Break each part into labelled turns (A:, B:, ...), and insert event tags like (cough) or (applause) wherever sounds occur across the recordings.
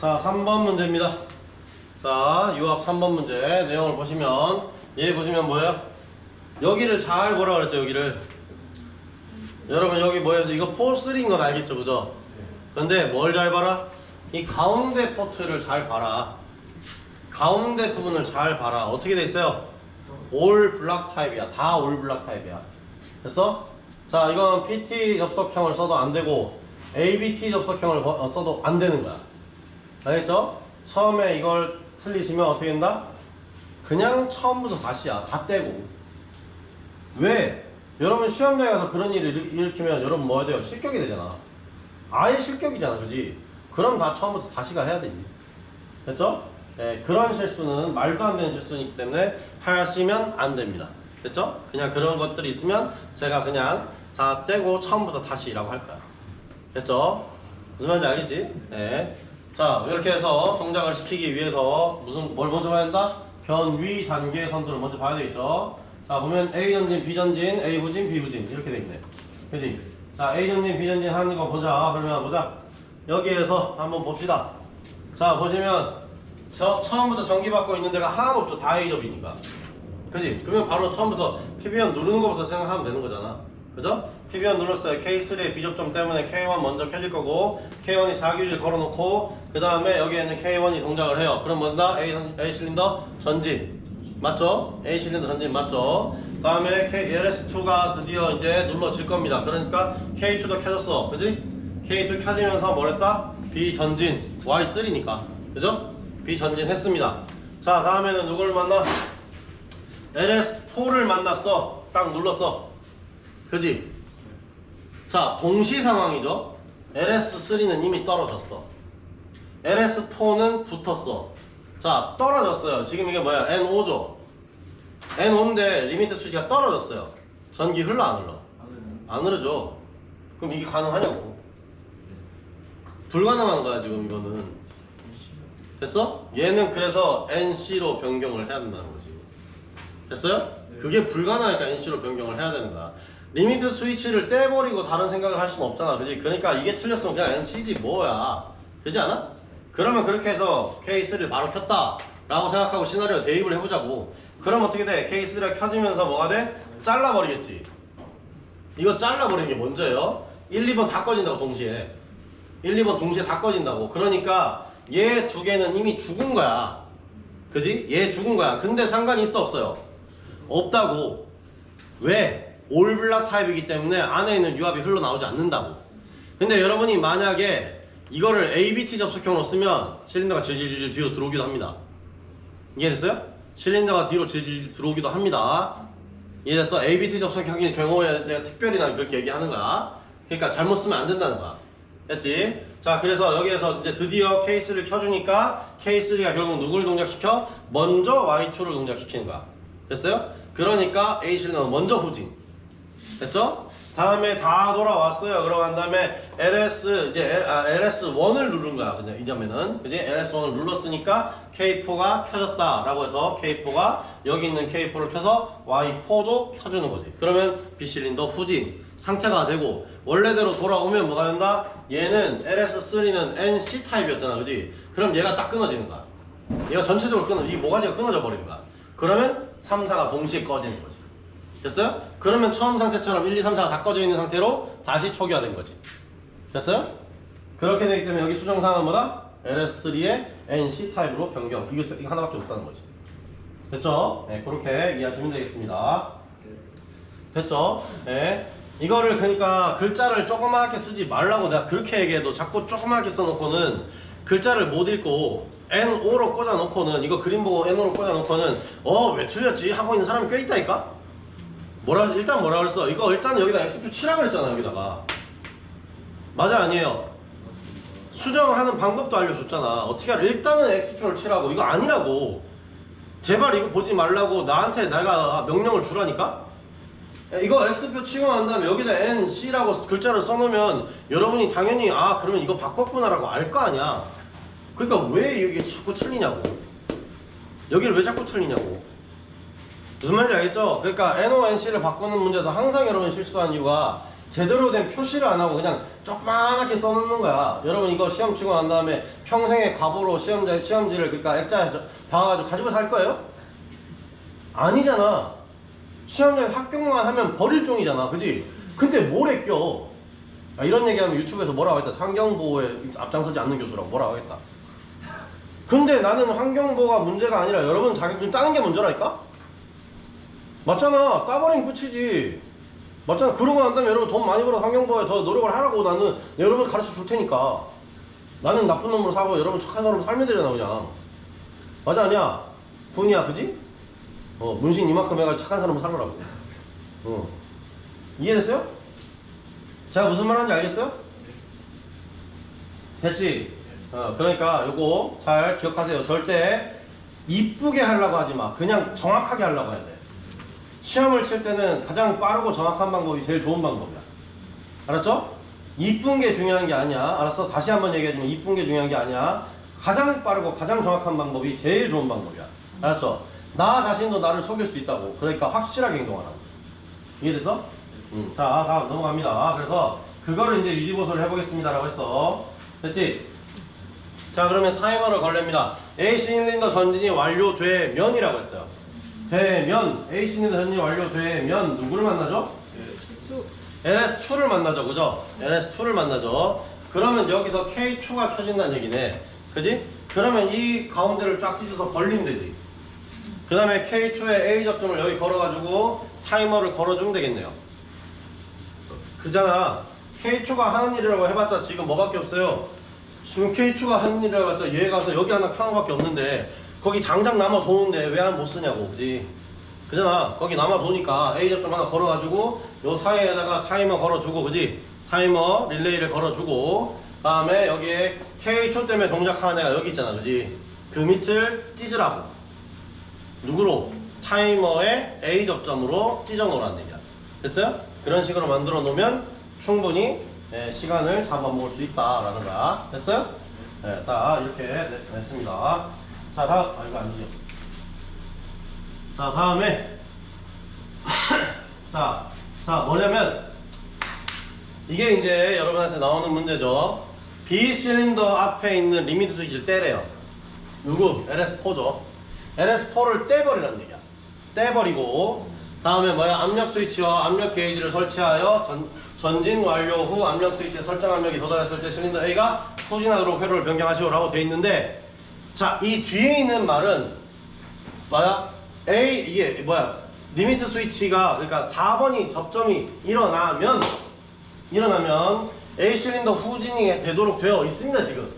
A: 자, 3번 문제입니다. 자, 유압 3번 문제 내용을 보시면 얘 보시면 뭐예요? 여기를 잘 보라 그랬죠, 여기를. 여러분 여기 뭐예요? 이거 포3인 건 알겠죠, 그죠? 근데 뭘 잘 봐라? 이 가운데 포트를 잘 봐라. 가운데 부분을 잘 봐라. 어떻게 돼 있어요? 올 블락 타입이야. 다 올 블락 타입이야. 됐어? 자, 이건 PT 접속형을 써도 안 되고 ABT 접속형을 버- 어, 써도 안 되는 거야. 알겠죠? 처음에 이걸 틀리시면 어떻게 된다? 그냥 처음부터 다시야. 다 떼고. 왜? 여러분 시험장에 가서 그런 일을 일- 일으키면 여러분 뭐 해야 돼요? 실격이 되잖아. 아예 실격이잖아. 그지? 그럼 다 처음부터 다시가 해야 되지. 됐죠? 예, 그런 실수는 말도 안 되는 실수이기 때문에 하시면 안 됩니다. 됐죠? 그냥 그런 것들이 있으면 제가 그냥 다 떼고 처음부터 다시 라고 할 거야. 됐죠? 무슨 말인지 알겠지? 네. 자, 이렇게 해서 동작을 시키기 위해서 무슨 뭘 먼저 봐야 된다? 변위 단계 선들을 먼저 봐야 되겠죠? 자, 보면 A 전진, B 전진, A 후진, B 후진 이렇게 돼 있네. 그지? 자, A 전진, B 전진 하는 거 보자. 그러면 보자. 여기에서 한번 봅시다. 자, 보시면 저, 처음부터 전기 받고 있는 데가 하나도 없죠. 다 A접이니까. 그지? 그러면 바로 처음부터 PBN 누르는 것부터 생각하면 되는 거잖아. 그죠? PBN 눌렀어요. K3의 비접점 때문에 K1 먼저 켜질 거고 K1이 자기유지 걸어놓고 그 다음에 여기에는 K1이 동작을 해요. 그럼 뭔다? A, A 실린더 전진. 맞죠? A 실린더 전진 맞죠? 그 다음에 LS2가 드디어 이제 눌러질 겁니다. 그러니까 K2도 켜졌어. 그지? K2 켜지면서 뭐랬다? B 전진. Y3니까. 그죠? B 전진 했습니다. 자, 다음에는 누굴 만나? LS4를 만났어. 딱 눌렀어. 그지? 자, 동시 상황이죠. LS3는 이미 떨어졌어. LS4는 붙었어. 자, 떨어졌어요. 지금 이게 뭐야? N5죠. N5인데 리미트 수치가 떨어졌어요. 전기 흘러 안 흘러? 안 흐르죠. 그럼 이게 가능하냐고. 불가능한 거야, 지금 이거는. 됐어? 얘는 그래서 NC로 변경을 해야 된다는 거지. 됐어요? 그게 불가능하니까 NC로 변경을 해야 되는 거야. 리미트 스위치를 떼버리고 다른 생각을 할 수는 없잖아. 그지? 그러니까 이게 틀렸으면 그냥 NC지 뭐야. 그지 않아? 그러면 그렇게 해서 K3를 바로 켰다. 라고 생각하고 시나리오 대입을 해보자고. 그럼 어떻게 돼? K3가 켜지면서 뭐가 돼? 잘라버리겠지. 이거 잘라버리는 게 먼저예요. 1, 2번 다 꺼진다고 동시에. 1, 2번 동시에 다 꺼진다고. 그러니까 얘 두 개는 이미 죽은 거야. 그지? 얘 죽은 거야. 근데 상관이 있어 없어요? 없다고. 왜? 올블락 타입이기 때문에 안에 있는 유압이 흘러나오지 않는다고. 근데 여러분이 만약에 이거를 ABT 접속형으로 쓰면 실린더가 질질 뒤로 들어오기도 합니다. 이해됐어요? 실린더가 뒤로 질질 들어오기도 합니다. 이래서 ABT 접속형인 경우에 내가 특별히 난 그렇게 얘기하는 거야. 그러니까 잘못 쓰면 안 된다는 거야. 됐지? 자, 그래서 여기에서 이제 드디어 케이스를 켜주니까 K3가 결국 누굴 동작시켜? 먼저 Y2를 동작시키는 거야. 됐어요? 그러니까 A 실린더는 먼저 후진. 됐죠? 다음에 다 돌아왔어요. 그러고 난 다음에 LS 이제 L, 아, LS1을 누른 거야. 그냥 이 점에는 그지? LS1을 눌렀으니까 K4가 켜졌다라고 해서 K4가 여기 있는 K4를 켜서 Y4도 켜주는 거지. 그러면 B 실린더 후진 상태가 되고 원래대로 돌아오면 뭐가 된다? 얘는 LS3는 NC 타입이었잖아, 그지? 그럼 얘가 딱 끊어지는 거야. 얘가 전체적으로 끊어, 이 모가지가 끊어져 버리는 거야. 그러면 3, 4가 동시에 꺼지는 거지. 됐어요? 그러면 처음 상태처럼 1, 2, 3, 4가 다 꺼져 있는 상태로 다시 초기화된 거지. 됐어요? 그렇게 되기 때문에 여기 수정사항은 뭐다? LS3의 NC 타입으로 변경. 이거, 쓰- 이거 하나밖에 없다는 거지. 됐죠? 네, 그렇게 이해하시면 되겠습니다. 됐죠? 네. 이거를 그러니까 글자를 조그맣게 쓰지 말라고 내가 그렇게 얘기해도 자꾸 조그맣게 써놓고는 글자를 못 읽고 N5로 꽂아놓고는 이거 그림 보고 N5로 꽂아놓고는 어 왜 틀렸지 하고 있는 사람이 꽤 있다니까? 뭐라 일단 뭐라 그랬어? 이거 일단 여기다 X표 치라 그랬잖아 여기다가. 맞아 아니에요? 수정하는 방법도 알려줬잖아. 어떻게 하라 일단은 X표를 치라고 이거 아니라고. 제발 이거 보지 말라고 나한테 내가 명령을 주라니까? 야, 이거 X표 치고 난 다음에 여기다 NC라고 글자를 써놓으면 여러분이 당연히 아 그러면 이거 바꿨구나 라고 알 거 아니야. 그러니까 왜 이게 자꾸 틀리냐고. 여기를 왜 자꾸 틀리냐고 무슨 말인지 알겠죠? 그러니까 NO, NC를 바꾸는 문제에서 항상 여러분 실수한 이유가 제대로 된 표시를 안 하고 그냥 조그만하게 써놓는 거야. 여러분 이거 시험 치고 난 다음에 평생의 과보로 시험지, 시험지를 그러니까 액자에 저- 박아가지고 가지고 살 거예요? 아니잖아. 시험장에 합격만 하면 버릴 종이잖아. 그지? 근데 뭘 껴? 아, 이런 얘기하면 유튜브에서 뭐라고 하겠다. 환경보호에 앞장서지 않는 교수라고 뭐라고 하겠다. 근데 나는 환경보호가 문제가 아니라 여러분 자격증 따는 게 문제라니까? 맞잖아. 따버리면 끝이지. 맞잖아. 그러고 난 다음에 여러분 돈 많이 벌어 환경보호에 더 노력을 하라고 나는 여러분 가르쳐 줄 테니까. 나는 나쁜 놈으로 사고 여러분 착한 사람으로 살면 되잖아 그냥. 맞아 아니야? 군이야 그지? 어 문신 이만큼 해가지고 착한 사람으로 살으라고. 어. 이해됐어요? 제가 무슨 말 하는지 알겠어요? 됐지? 어, 그러니까 요거 잘 기억하세요. 절대 이쁘게 하려고 하지 마. 그냥 정확하게 하려고 해야 돼. 시험을 칠 때는 가장 빠르고 정확한 방법이 제일 좋은 방법이야. 알았죠? 이쁜 게 중요한 게 아니야. 알았어? 다시 한번 얘기해주면 이쁜 게 중요한 게 아니야. 가장 빠르고 가장 정확한 방법이 제일 좋은 방법이야. 알았죠? 나 자신도 나를 속일 수 있다고. 그러니까 확실하게 행동하라고. 이해됐어? 음. 자, 다음 넘어갑니다. 그래서 그거를 이제 유리보수를 해보겠습니다라고 했어. 됐지? 자, 그러면 타이머를 걸립니다. A 실린더 전진이 완료되면이라고 했어요. 되면 실린더 전진이 완료되면 누구를 만나죠? LS2를 만나죠, 그죠? LS2를 만나죠. 그러면 여기서 K2가 켜진다는 얘기네. 그지? 그러면 이 가운데를 쫙 찢어서 벌리면 되지. 그 다음에 K2의 A 접점을 여기 걸어가지고 타이머를 걸어주면 되겠네요. 그잖아. K2가 하는 일이라고 해봤자 지금 뭐밖에 없어요. 지금 K2가 하는 일이라고 해봤자 얘 가서 여기 하나 켜는 밖에 없는데 거기 장장 남아 도는데 왜 안 못 쓰냐고, 그지? 그잖아. 거기 남아 도니까 A 접점 하나 걸어가지고 요 사이에다가 타이머 걸어주고, 그지? 타이머 릴레이를 걸어주고 다음에 여기에 K2 때문에 동작하는 애가 여기 있잖아, 그지? 그 밑을 찢으라고. 누구로? 타이머의 A 접점으로 찢어 놓으라는 얘기야. 됐어요? 그런 식으로 만들어 놓으면 충분히 예, 시간을 잡아먹을 수 있다라는 거야. 됐어요? 네, 다 이렇게 냈- 냈습니다. 자, 다음, 아, 이거 아니죠. 자, 다음에. (laughs) 자, 자, 뭐냐면, 이게 이제 여러분한테 나오는 문제죠. B 실린더 앞에 있는 리미트 스위치를 떼래요. 누구? LS4죠. LS4를 떼버리라는 얘기야. 떼버리고 다음에 뭐야? 압력 스위치와 압력 게이지를 설치하여 전, 전진 완료 후 압력 스위치의 설정 압력이 도달했을 때 실린더 A가 후진하도록 회로를 변경하시오 라고 돼 있는데 자, 이 뒤에 있는 말은 뭐야? A 이게 뭐야? 리미트 스위치가 그러니까 4번이 접점이 일어나면 일어나면 A 실린더 후진이 되도록 되어 있습니다, 지금.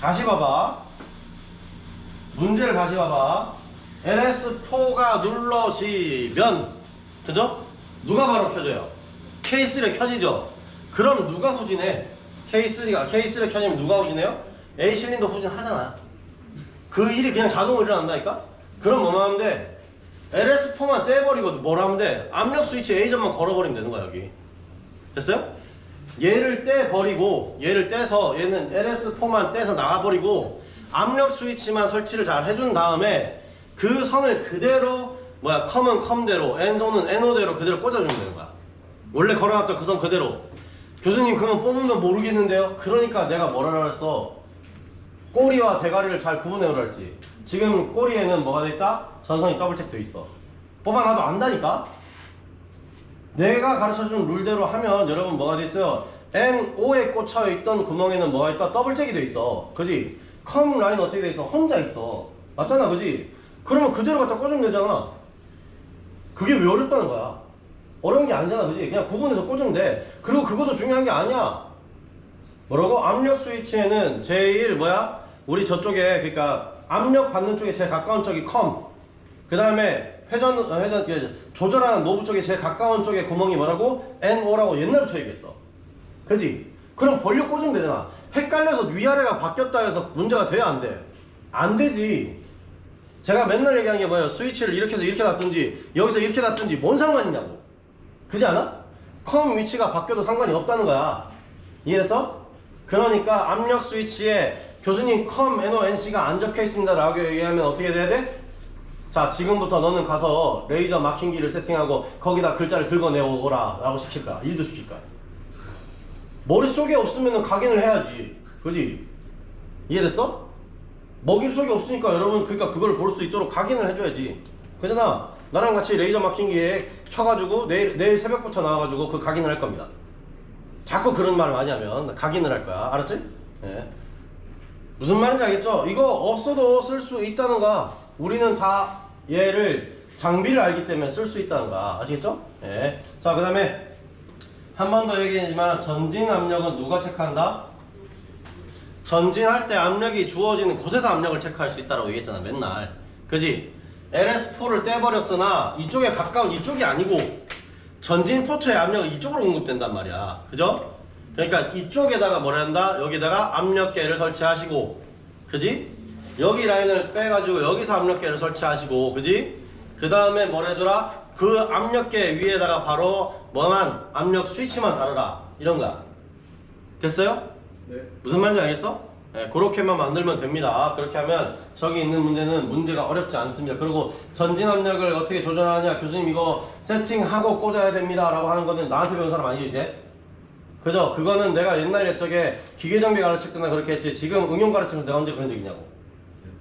A: 다시 봐봐. 문제를 다시 봐봐. LS4가 눌러지면, 그죠? 누가 바로 켜져요? K3를 켜지죠? 그럼 누가 후진해? K3가, K3를 켜지면 누가 후진해요? A 실린더 후진 하잖아. 그 일이 그냥 자동으로 일어난다니까? 그럼 뭐만 하면 돼? LS4만 떼버리고 뭘 하면 돼? 압력 스위치 A점만 걸어버리면 되는 거야, 여기. 됐어요? 얘를 떼버리고 얘를 떼서 얘는 LS4만 떼서 나가버리고 압력 스위치만 설치를 잘 해준 다음에 그 선을 그대로 뭐야 컴은 컴대로 N선은 N호대로 그대로 꽂아주면 되는 거야 원래 걸어놨던 그 선 그대로 교수님 그러면 뽑으면 모르겠는데요 그러니까 내가 뭐라 그랬어 꼬리와 대가리를 잘 구분해오라 했지 지금 꼬리에는 뭐가 돼 있다? 전선이 더블 돼 있어 뽑아놔도 안다니까 내가 가르쳐준 룰대로 하면 여러분 뭐가 돼 있어요? N5에 꽂혀 있던 구멍에는 뭐가 있다? 더블잭이 돼 있어. 그지? 컴 라인 어떻게 돼 있어? 혼자 있어. 맞잖아, 그지? 그러면 그대로 갖다 꽂으면 되잖아. 그게 왜 어렵다는 거야? 어려운 게 아니잖아, 그지? 그냥 구분해서 꽂으면 돼. 그리고 그것도 중요한 게 아니야. 뭐라고? 압력 스위치에는 제일 뭐야? 우리 저쪽에 그러니까 압력 받는 쪽에 제일 가까운 쪽이 컴. 그 다음에 회전 어, 회전 그 조절하는 노브 쪽에 제일 가까운 쪽에 구멍이 뭐라고? NO라고 옛날부터 얘기했어. 그지? 그럼 벌려 꽂으면 되잖아. 헷갈려서 위아래가 바뀌었다 해서 문제가 돼야 안 돼? 안 되지. 제가 맨날 얘기하는 게 뭐예요? 스위치를 이렇게 해서 이렇게 놨든지 여기서 이렇게 놨든지 뭔 상관이냐고. 그지 않아? 컴 위치가 바뀌어도 상관이 없다는 거야. 이해했어? 그러니까 압력 스위치에 교수님 컴 NO NC가 안 적혀 있습니다 라고 얘기하면 어떻게 돼야 돼? 자 지금부터 너는 가서 레이저 마킹기를 세팅하고 거기다 글자를 긁어내오거라. 라고 시킬까 일도 시킬까 머릿속에 없으면 각인을 해야지. 그지? 이해됐어? 먹일 속에 없으니까 여러분 그러니까 그걸 볼 수 있도록 각인을 해줘야지. 그잖아? 나랑 같이 레이저 마킹기에 켜가지고 내일, 내일 새벽부터 나와가지고 그 각인을 할 겁니다 자꾸 그런 말 많이 하면 각인을 할 거야 알았지? 예. 무슨 말인지 알겠죠? 이거 없어도 쓸 수 있다는 거 우리는 다 얘를 장비를 알기 때문에 쓸 수 있다는 거 아시겠죠? 예. 자, 그 다음에 한 번 더 얘기했지만 전진 압력은 누가 체크한다? 전진할 때 압력이 주어지는 곳에서 압력을 체크할 수 있다고 얘기했잖아 맨날 그지? LS4를 떼버렸으나 이쪽에 가까운 이쪽이 아니고 전진 포트의 압력이 이쪽으로 공급된단 말이야 그죠? 그러니까 이쪽에다가 뭐라 한다? 여기다가 압력계를 설치하시고 그지? 여기 라인을 빼가지고 여기서 압력계를 설치하시고 그지? 그 다음에 뭐래더라? 그 압력계 위에다가 바로 뭐만 압력 스위치만 다르라 이런 거야 됐어요?
B: 네.
A: 무슨 말인지 알겠어? 네, 그렇게만 만들면 됩니다. 그렇게 하면 저기 있는 문제는 문제가 어렵지 않습니다. 그리고 전진 압력을 어떻게 조절하냐 교수님 이거 세팅하고 꽂아야 됩니다 라고 하는 거는 나한테 배운 사람 아니지 이제? 그죠? 그거는 내가 옛날 옛적에 기계장비 가르칠 때나 그렇게 했지 지금 응용 가르치면서 내가 언제 그런 적 있냐고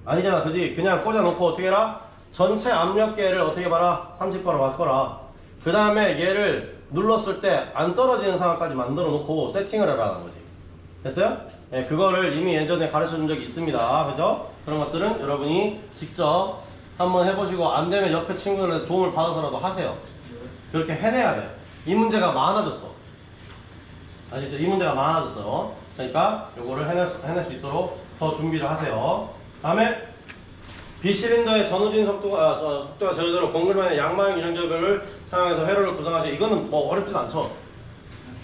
A: 아니잖아 그지? 그냥 꽂아놓고 어떻게 해라? 전체 압력계를 어떻게 봐라? 30바로 바꿔라 그 다음에 얘를 눌렀을 때 안 떨어지는 상황까지 만들어 놓고 세팅을 하라는 거지 됐어요? 네, 그거를 이미 예전에 가르쳐 준 적이 있습니다. 그죠? 그런 것들은 여러분이 직접 한번 해보시고 안 되면 옆에 친구들한테 도움을 받아서라도 하세요. 그렇게 해내야 돼. 이 문제가 많아졌어. 아시죠? 이 문제가 많아졌어. 그러니까 요거를 해낼, 수- 해낼 수 있도록 더 준비를 하세요. 다음에 비실린더의 전후진 속도가, 아, 저, 속도가 제대로 공급만의 양방향 유령적을 사용해서 회로를 구성하시 이거는 뭐 어렵진 않죠.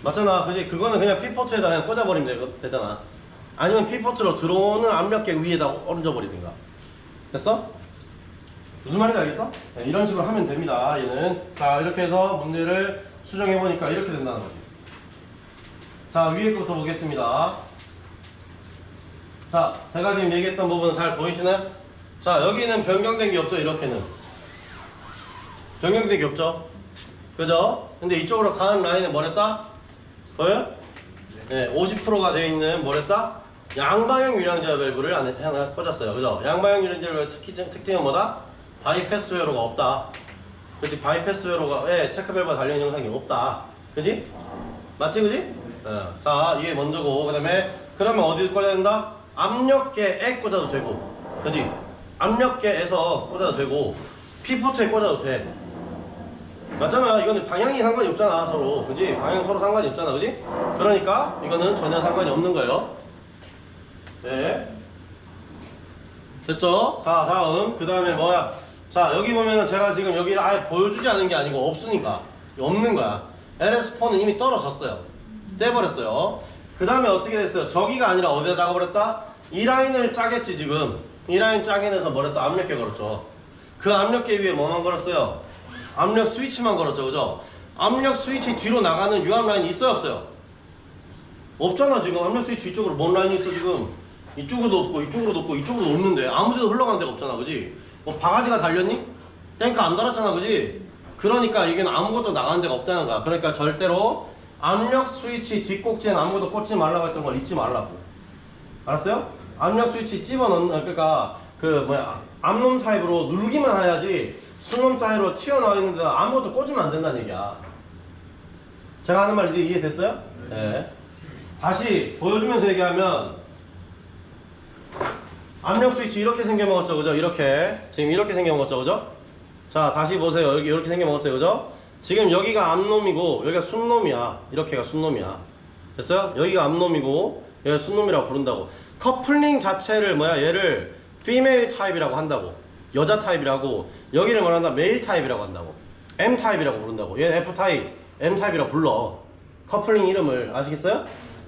A: 맞잖아. 그지? 그거는 그냥 피포트에다 그냥 꽂아버리면 되, 되잖아. 아니면 피포트로 들어오는 압력계 위에다 얹어버리든가. 됐어? 무슨 말인지 알겠어? 네, 이런 식으로 하면 됩니다. 얘는. 자, 이렇게 해서 문제를 수정해보니까 이렇게 된다는 거지. 자, 위에 것부터 보겠습니다. 자, 제가 지금 얘기했던 부분은 잘 보이시나요? 자, 여기는 변경된 게 없죠, 이렇게는. 변경된 게 없죠? 그죠? 근데 이쪽으로 가는 라인은 뭐랬다? 보여요? 네, 50%가 되어 있는 뭐랬다? 양방향 유량자 밸브를 하나 꽂았어요. 그죠? 양방향 유량자 밸브 특징, 특징은 뭐다? 바이패스 회로가 없다. 그치? 바이패스 회로가, 예, 체크 밸브가 달려있는 영상이 없다. 그지? 맞지, 그지? 어, 자, 이게 먼저고, 그 다음에, 그러면 어디 꽂아야 된다? 압력계에 꽂아도 되고, 그지? 압력계에서 꽂아도 되고, 피포트에 꽂아도 돼. 맞잖아. 이거는 방향이 상관이 없잖아, 서로. 그지? 방향 서로 상관이 없잖아, 그지? 그러니까 이거는 전혀 상관이 없는 거예요. 네. 됐죠? 자, 다음. 그 다음에 뭐야? 자, 여기 보면은 제가 지금 여기를 아예 보여주지 않은 게 아니고 없으니까. 없는 거야. LS4는 이미 떨어졌어요. 떼버렸어요. 그 다음에 어떻게 됐어요? 저기가 아니라 어디다 작업을 했다? 이 라인을 짜겠지, 지금. 이 라인 짜게 해서 뭐랬다? 압력계 걸었죠. 그 압력계 위에 뭐만 걸었어요? 압력 스위치만 걸었죠, 그죠? 압력 스위치 뒤로 나가는 유압 라인이 있어요, 없어요? 없잖아, 지금. 압력 스위치 뒤쪽으로 뭔 라인이 있어, 지금? 이쪽으로도 없고, 이쪽으로도 없고, 이쪽으로도 없는데. 아무 데도 흘러가는 데가 없잖아, 그지? 뭐 바가지가 달렸니? 탱크 안 달았잖아, 그지? 그러니까 이게 아무것도 나가는 데가 없다는 거야. 그러니까 절대로 압력 스위치 뒷꼭지엔 아무것도 꽂지 말라고 했던 걸 잊지 말라고. 알았어요? 압력 스위치 집어 넣는 그러니까 그 뭐야 암놈 타입으로 누르기만 해야지 순놈 타입으로 튀어나와 있는데 아무것도 꽂으면 안 된다는 얘기야. 제가 하는 말 이제 이해됐어요? 네. 다시 보여주면서 얘기하면 압력 스위치 이렇게 생겨 먹었죠, 그죠? 이렇게 지금 이렇게 생겨 먹었죠, 그죠? 자 다시 보세요. 여기 이렇게 생겨 먹었어요, 그죠? 지금 여기가 암놈이고 여기가 순놈이야. 이렇게가 순놈이야. 됐어요? 여기가 암놈이고 얘가 순놈이라고 부른다고. 커플링 자체를 뭐야 얘를 피메일 타입이라고 한다고. 여자 타입이라고 여기를 뭐란다 메일 타입이라고 한다고. M 타입이라고 부른다고. 얘는 F 타입, M 타입이라고 불러. 커플링 이름을 아시겠어요?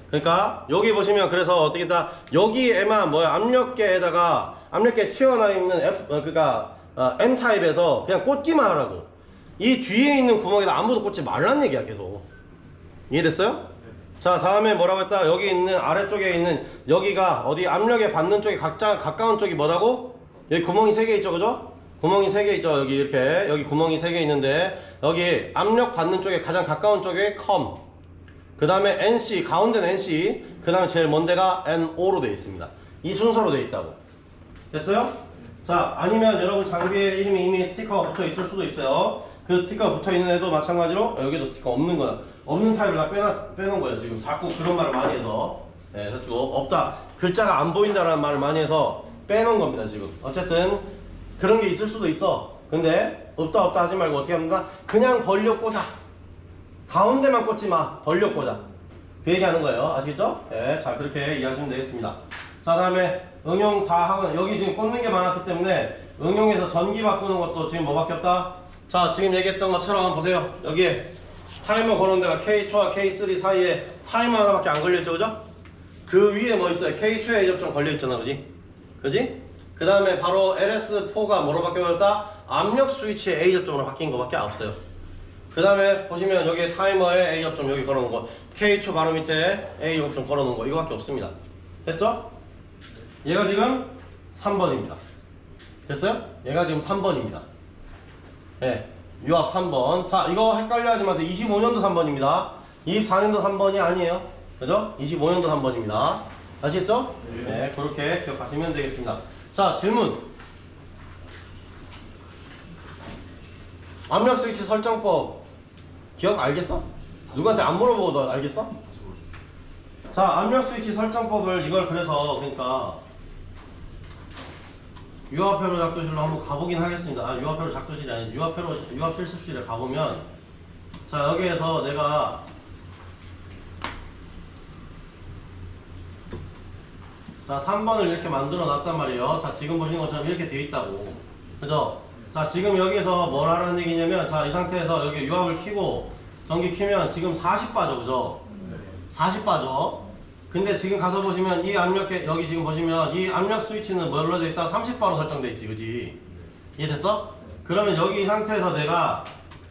A: 그러니까 여기 보시면 그래서 어떻게 다 여기에만 뭐야 압력계에다가 압력계 튀어나와 있는 F 어, 그러니까 어, M 타입에서 그냥 꽂기만 하라고. 이 뒤에 있는 구멍에다 아무도 꽂지 말란 얘기야 계속. 이해됐어요? 자 다음에 뭐라고 했다 여기 있는 아래쪽에 있는 여기가 어디 압력에 받는 쪽이 각자 가까운 쪽이 뭐라고 여기 구멍이 세개 있죠 그죠 구멍이 세개 있죠 여기 이렇게 여기 구멍이 세개 있는데 여기 압력 받는 쪽에 가장 가까운 쪽에 컴. 그 다음에 NC 가운데는 NC 그 다음에 제일 먼 데가 NO로 되어 있습니다. 이 순서로 되어 있다고. 됐어요? 자 아니면 여러분 장비에 이름이 이미 스티커가 붙어 있을 수도 있어요. 그 스티커가 붙어 있는 애도 마찬가지로 여기도 스티커 없는 거야. 없는 타입을 다 빼놨, 빼놓은 거예요. 지금 자꾸 그런 말을 많이 해서 네, 저쪽 없다. 글자가 안 보인다라는 말을 많이 해서 빼놓은 겁니다. 지금 어쨌든 그런 게 있을 수도 있어. 근데 없다 없다 하지 말고 어떻게 합니까? 그냥 벌려 꽂아. 가운데만 꽂지 마. 벌려 꽂아. 그 얘기 하는 거예요. 아시겠죠? 네, 자, 그렇게 이해하시면 되겠습니다. 자, 다음에 응용 다 하고, 여기 지금 꽂는 게 많았기 때문에 응용해서 전기 바꾸는 것도 지금 뭐밖에 없다? 자, 지금 얘기했던 것처럼 보세요. 여기에 타이머 걸어놓은 데가 K2와 K3 사이에 타이머 하나밖에 안 걸려있죠, 그죠? 그 위에 뭐 있어요? K2에 A 접점 걸려있잖아, 그지? 그지? 그 다음에 바로 LS4가 뭐로 바뀌어버렸다? 압력 스위치에 A 접점으로 바뀐 거밖에 없어요. 그 다음에 보시면 여기 타이머에 A 접점 여기 걸어놓은 거 K2 바로 밑에 A 접점 걸어놓은 거 이거밖에 없습니다 됐죠? 얘가 지금 3번입니다 됐어요? 얘가 지금 3번입니다 네 유압 3번 자 이거 헷갈려 하지 마세요 25년도 3번입니다 24년도 3번이 아니에요 그죠? 25년도 3번입니다 아시겠죠? 네 그렇게 기억하시면 되겠습니다 자 질문 압력 스위치 설정법 기억 알겠어? 누구한테 안 물어보고 너 알겠어? 자 압력 스위치 설정법을 이걸 그래서 그러니까 유아표로 작도실로 한번 가보긴 하겠습니다. 아, 유아표로 작도실이 아니 유아표로 유압 실습실에 가보면 자 여기에서 내가 자 3번을 이렇게 만들어 놨단 말이에요. 자 지금 보시는 것처럼 이렇게 돼 있다고. 그죠? 자 지금 여기에서 뭘 하라는 얘기냐면 자 이 상태에서 여기 유압을 키고 전기 키면 지금 40 빠져 그죠? 40 빠져. 근데 지금 가서 보시면 이 압력 여기 지금 보시면 이 압력 스위치는 뭘로 돼 있다? 30바로 설정돼 있지, 그지? 이해됐어? 그러면 여기 이 상태에서 내가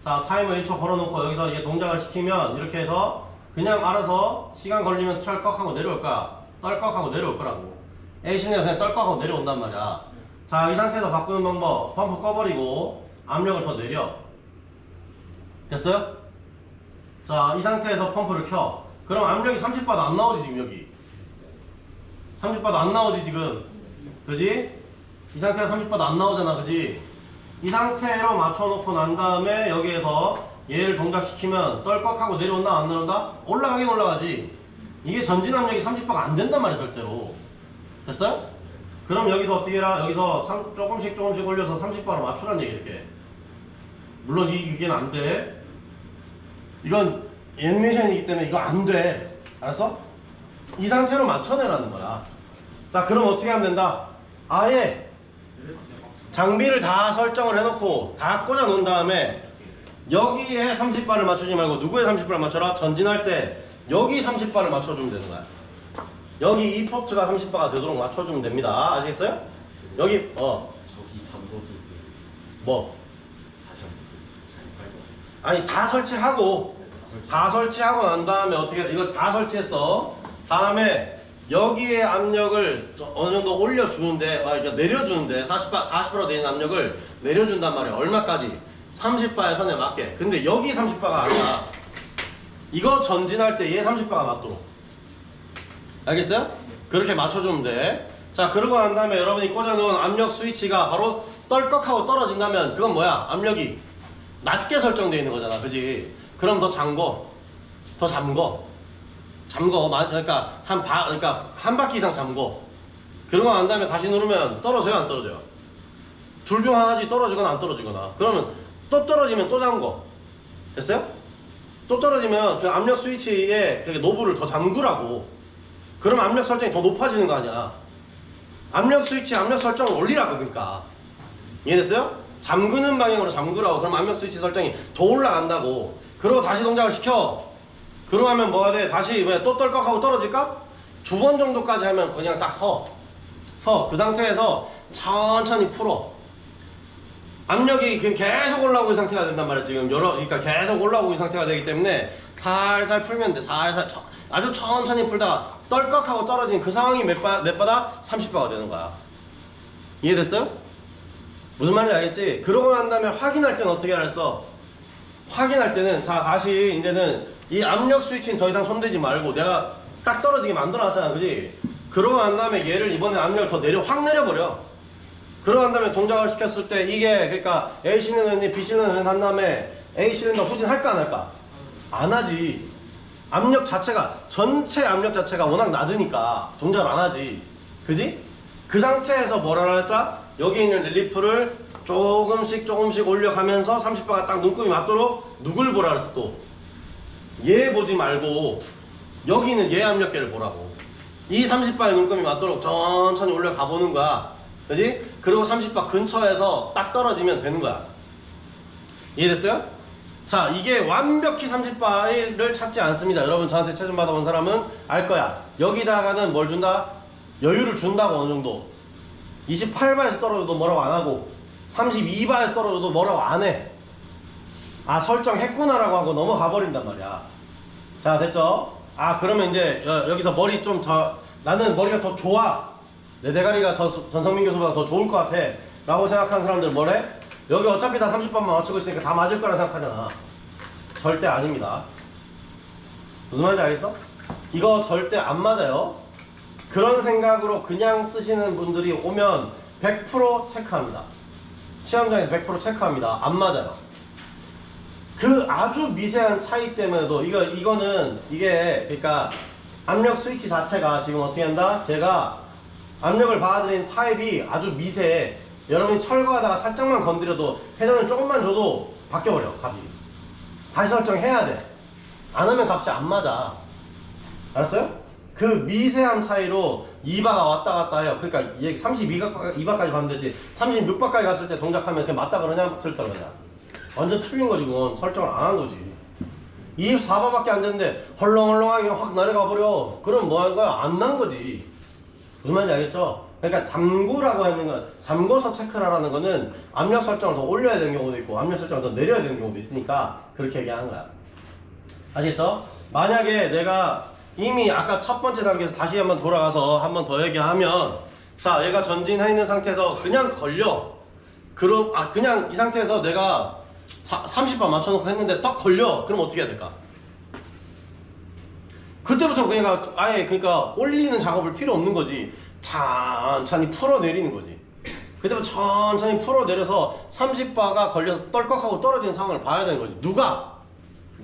A: 자 타이머 1초 걸어놓고 여기서 이게 동작을 시키면 이렇게 해서 그냥 알아서 시간 걸리면 털꺽하고 내려올 거야. 떨꺽하고 내려올 거라고. A신이가 그냥 떨꺽하고 내려온단 말이야. 자 이 상태에서 바꾸는 방법 펌프 꺼버리고 압력을 더 내려. 됐어요? 자, 이 상태에서 펌프를 켜. 그럼 압력이 30바도 안 나오지, 지금 여기. 30바도 안 나오지, 지금. 그지? 이 상태에서 30바도 안 나오잖아, 그지? 이 상태로 맞춰놓고 난 다음에 여기에서 얘를 동작시키면 떨꺽하고 내려온다, 안 내려온다? 올라가긴 올라가지. 이게 전진 압력이 30바가 안 된단 말이야, 절대로. 됐어요? 그럼 여기서 어떻게 해라? 여기서 삼- 조금씩 조금씩 올려서 30바로 맞추란 얘기 이렇게. 물론 이, 이게 안 돼. 이건 애니메이션이기 때문에 이거 안 돼. 알았어? 이 상태로 맞춰내라는 거야. 자, 그럼 어떻게 하면 된다? 아예 장비를 다 설정을 해놓고 다 꽂아 놓은 다음에 여기에 30바를 맞추지 말고 누구의 30바를 맞춰라? 전진할 때 여기 30바를 맞춰주면 되는 거야. 여기 이 포트가 30바가 되도록 맞춰주면 됩니다. 아시겠어요? 여기 어
B: 저기 잠궈도
A: 뭐?
B: 다시 한번
A: 아니 다 설치하고 다 설치하고 난 다음에 어떻게 이걸 다 설치했어. 다음에 여기에 압력을 저- 어느 정도 올려주는데, 아, 그러니까 내려주는데 40바 40바로 되는 압력을 내려준단 말이야. 얼마까지? 30바의 선에 맞게. 근데 여기 30바가 아니라 이거 전진할 때얘 30바가 맞도록. 알겠어요? 그렇게 맞춰주면 돼. 자, 그러고 난 다음에 여러분이 꽂아놓은 압력 스위치가 바로 떨꺽하고 떨어진다면 그건 뭐야? 압력이 낮게 설정되어 있는 거잖아. 그지? 그럼 더 잠궈. 더 잠궈. 잠궈. 마- 그러니까 한 바, 그러니까 한 바퀴 이상 잠궈. 그러고 난 다음에 다시 누르면 떨어져요, 안 떨어져요? 둘 중 하나지 떨어지거나 안 떨어지거나. 그러면 또 떨어지면 또 잠궈. 됐어요? 또 떨어지면 그 압력 스위치에 그 노브를 더 잠그라고. 그럼 압력 설정이 더 높아지는 거 아니야. 압력 스위치 압력 설정을 올리라고 그러니까. 이해됐어요? 잠그는 방향으로 잠그라고. 그럼 압력 스위치 설정이 더 올라간다고. 그러고 다시 동작을 시켜. 그러고 하면 뭐가 돼? 다시 왜 또 떨꺽하고 떨어질까? 두 번 정도까지 하면 그냥 딱 서. 서. 그 상태에서 천천히 풀어. 압력이 계속 올라오고 있는 상태가 된단 말이야 지금 여러 그러니까 계속 올라오고 있는 상태가 되기 때문에 살살 풀면 돼 살살 천- 아주 천천히 풀다가 떨꺽하고 떨어진 그 상황이 몇, 바, 몇 바다? 30바가 되는 거야 이해됐어요? 무슨 말인지 알겠지? 그러고 난 다음에 확인할 때는 어떻게 하랬어? 확인할 때는 자 다시 이제는 이 압력 스위치는 더 이상 손대지 말고 내가 딱 떨어지게 만들어놨잖아 그지? 그러고 난 다음에 얘를 이번에 압력을 더 내려 확 내려버려 그러고 난 다음에 동작을 시켰을 때 이게 그러니까 A 실린더니 B 실린더는 한 다음에 A 실린더 후진할까 안 할까? 안 하지 압력 자체가 전체 압력 자체가 워낙 낮으니까 동작을 안 하지 그지? 그 상태에서 뭐라 했다? 여기 있는 릴리프를 조금씩 조금씩 올려가면서 30바가 딱 눈금이 맞도록 누굴 보라 그랬어 또? 얘 보지 말고 여기 있는 얘 압력계를 보라고 이 30바의 눈금이 맞도록 천천히 올려가 보는 거야 그지? 그리고 30바 근처에서 딱 떨어지면 되는 거야 이해됐어요? 자 이게 완벽히 30바를 찾지 않습니다 여러분 저한테 체중 받아본 사람은 알 거야 여기다가는 뭘 준다? 여유를 준다고 어느 정도 28바에서 떨어져도 뭐라고 안 하고 32바에서 떨어져도 뭐라고 안 해 아 설정했구나라고 하고 넘어가 버린단 말이야 자 됐죠? 아 그러면 이제 여, 여기서 머리 좀더 나는 머리가 더 좋아 내 대가리가 저, 전성민 교수보다 더 좋을 것 같아. 라고 생각하는 사람들 뭐래? 여기 어차피 다 30번만 맞추고 있으니까 다 맞을 거라 생각하잖아. 절대 아닙니다. 무슨 말인지 알겠어? 이거 절대 안 맞아요. 그런 생각으로 그냥 쓰시는 분들이 오면 100% 체크합니다. 시험장에서 100% 체크합니다. 안 맞아요. 그 아주 미세한 차이 때문에도 이거 이거는 이게 그러니까 압력 스위치 자체가 지금 어떻게 한다? 제가 압력을 받아들이는 타입이 아주 미세해. 여러분이 철거하다가 살짝만 건드려도 회전을 조금만 줘도 바뀌어버려 값이. 다시 설정해야 돼. 안 하면 값이 안 맞아. 알았어요? 그 미세한 차이로 2바가 왔다 갔다 해요. 그러니까 얘 32바, 2바까지 봤는데 이제 36바까지 갔을 때 동작하면 그게 맞다 그러냐? 틀렸다 그러냐? 완전 틀린 거지 그건 설정을 안 한 거지 24바밖에 안 됐는데 헐렁헐렁하게 확 내려가 버려 그럼 뭐 하는 거야? 안 난 거지 무슨 말인지 알겠죠? 그러니까 잠고라고 하는 건 잠궈서 체크를 하라는 거는 압력 설정을 더 올려야 되는 경우도 있고 압력 설정을 더 내려야 되는 경우도 있으니까 그렇게 얘기하는 거야 아시겠죠? 만약에 내가 이미 아까 첫 번째 단계에서 다시 한번 돌아가서 한번 더 얘기하면 자 얘가 전진해 있는 상태에서 그냥 걸려 그럼 아 그냥 이 상태에서 내가 30번 맞춰놓고 했는데 딱 걸려 그럼 어떻게 해야 될까? 그때부터 그냥 아예 그러니까 올리는 작업을 필요 없는 거지 천천히 풀어내리는 거지 그때부터 천천히 풀어내려서 30바가 걸려서 떨컥하고 떨어지는 상황을 봐야 되는 거지 누가?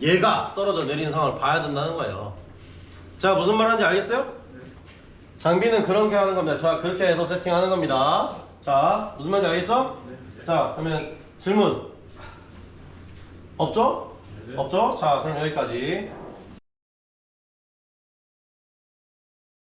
A: 얘가 떨어져 내리는 상황을 봐야 된다는 거예요 자 무슨 말 하는지 알겠어요? 장비는 그렇게 하는 겁니다 자 그렇게 해서 세팅하는 겁니다 자 무슨 말인지 알겠죠? 자 그러면 질문 없죠? 없죠? 자 그럼 여기까지